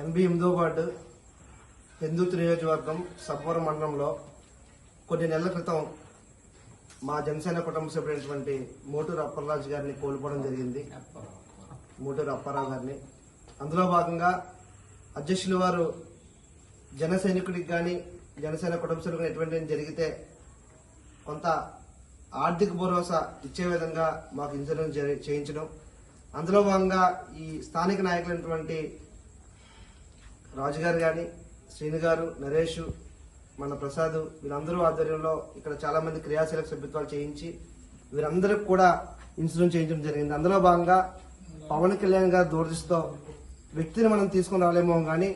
ఎనభై ఎనిమిదో వార్డు హిందూత్ నియోజకవర్గం సబ్బవరం మండలంలో కొన్ని నెలల క్రితం మా జనసేన కుటుంబ సభ్యుడైనటువంటి మోటూరు అప్పలరాజు గారిని కోల్పోవడం జరిగింది. మోటూరు అప్పారావు గారిని. అందులో భాగంగా అధ్యక్షులు వారు జన సైనికుడికి కానీ జనసేన కుటుంబ సభ్యులకు ఎటువంటి జరిగితే కొంత ఆర్థిక భరోసా ఇచ్చే విధంగా మాకు ఇన్సూరెన్స్ చేయించడం. అందులో భాగంగా ఈ స్థానిక నాయకులైనటువంటి రాజుగారు కానీ శ్రీను గారు నరేష్ మన ప్రసాద్ వీరందరూ ఆధ్వర్యంలో ఇక్కడ చాలా మంది క్రియాశీలక సభ్యత్వాలు చేయించి వీరందరికి కూడా ఇన్సూరెన్స్ చేయించడం జరిగింది. అందులో భాగంగా పవన్ కళ్యాణ్ గారు దూరదృష్టితో వ్యక్తిని మనం తీసుకుని రాలేమో కానీ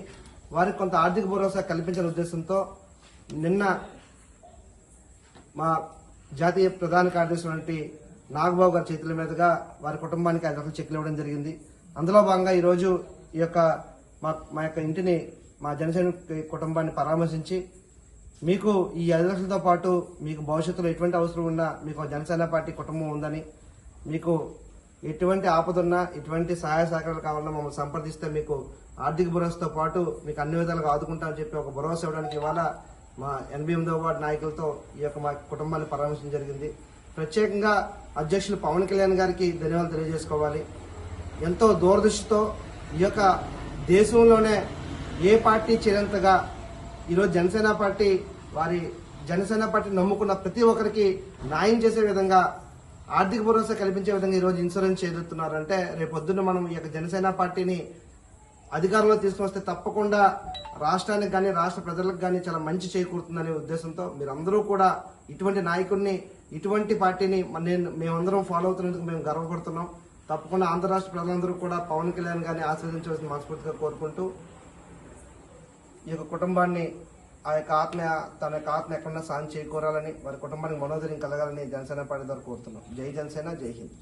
వారికి కొంత ఆర్థిక భరోసా కల్పించాలనే ఉద్దేశంతో నిన్న మా జాతీయ ప్రధాన కార్యదర్శి వంటి నాగబాబు గారి చేతుల మీదుగా వారి కుటుంబానికి ఐదు లక్షలు చెక్లు ఇవ్వడం జరిగింది. అందులో భాగంగా ఈరోజు ఈ యొక్క మా మా యొక్క ఇంటిని మా జనసేన కుటుంబాన్ని పరామర్శించి మీకు ఈ ఐదు లక్షలతో పాటు మీకు భవిష్యత్తులో ఎటువంటి అవసరం ఉన్నా మీకు జనసేన పార్టీ కుటుంబం ఉందని మీకు ఎటువంటి ఆపదున్నా ఎటువంటి సహాయ సహకారాలు కావాలన్నా మమ్మల్ని సంప్రదిస్తే మీకు ఆర్థిక భరోసాతో పాటు మీకు అన్ని విధాలుగా ఆదుకుంటామని చెప్పి ఒక భరోసా ఇవ్వడానికి ఇవాళ మా ఎనభై ఎనిమిదవ వార్డు నాయకులతో ఈ యొక్క మా కుటుంబాన్ని పరామర్శించడం జరిగింది. ప్రత్యేకంగా అధ్యక్షులు పవన్ కళ్యాణ్ గారికి ధన్యవాదాలు తెలియజేసుకోవాలి. ఎంతో దూరదృష్టితో ఈ యొక్క దేశంలోనే ఏ పార్టీ చేరంతగా ఈరోజు జనసేన పార్టీ వారి జనసేన పార్టీ నమ్ముకున్న ప్రతి ఒక్కరికి న్యాయం చేసే విధంగా ఆర్థిక భరోసా కల్పించే విధంగా ఈరోజు ఇన్సూరెన్స్ చేరుతున్నారంటే రేపొద్దున మనం ఈ యొక్క జనసేన పార్టీని అధికారంలో తీసుకొస్తే తప్పకుండా రాష్ట్రానికి కానీ రాష్ట్ర ప్రజలకు కానీ చాలా మంచి చేకూరుతుందనే ఉద్దేశంతో మీరందరూ కూడా ఇటువంటి నాయకుడిని ఇటువంటి పార్టీని నేను మేమందరం ఫాలో అవుతున్నందుకు మేము గర్వపడుతున్నాం. తప్పకుండా ఆంధ్ర రాష్ట్ర ప్రజలందరూ కూడా పవన్ కళ్యాణ్ గారిని ఆశీర్వదించవలసిన మనస్ఫూర్తిగా కోరుకుంటూ ఈ యొక్క కుటుంబాన్ని ఆ యొక్క ఆత్మ తన యొక్క ఆత్మ ఎక్కడన్నా సాయం చేకూరాలని వారి కుటుంబానికి మనోధైర్యం కలగాలని జనసేన పార్టీ ద్వారా కోరుతున్నాం. జై జనసేన జై హింద్.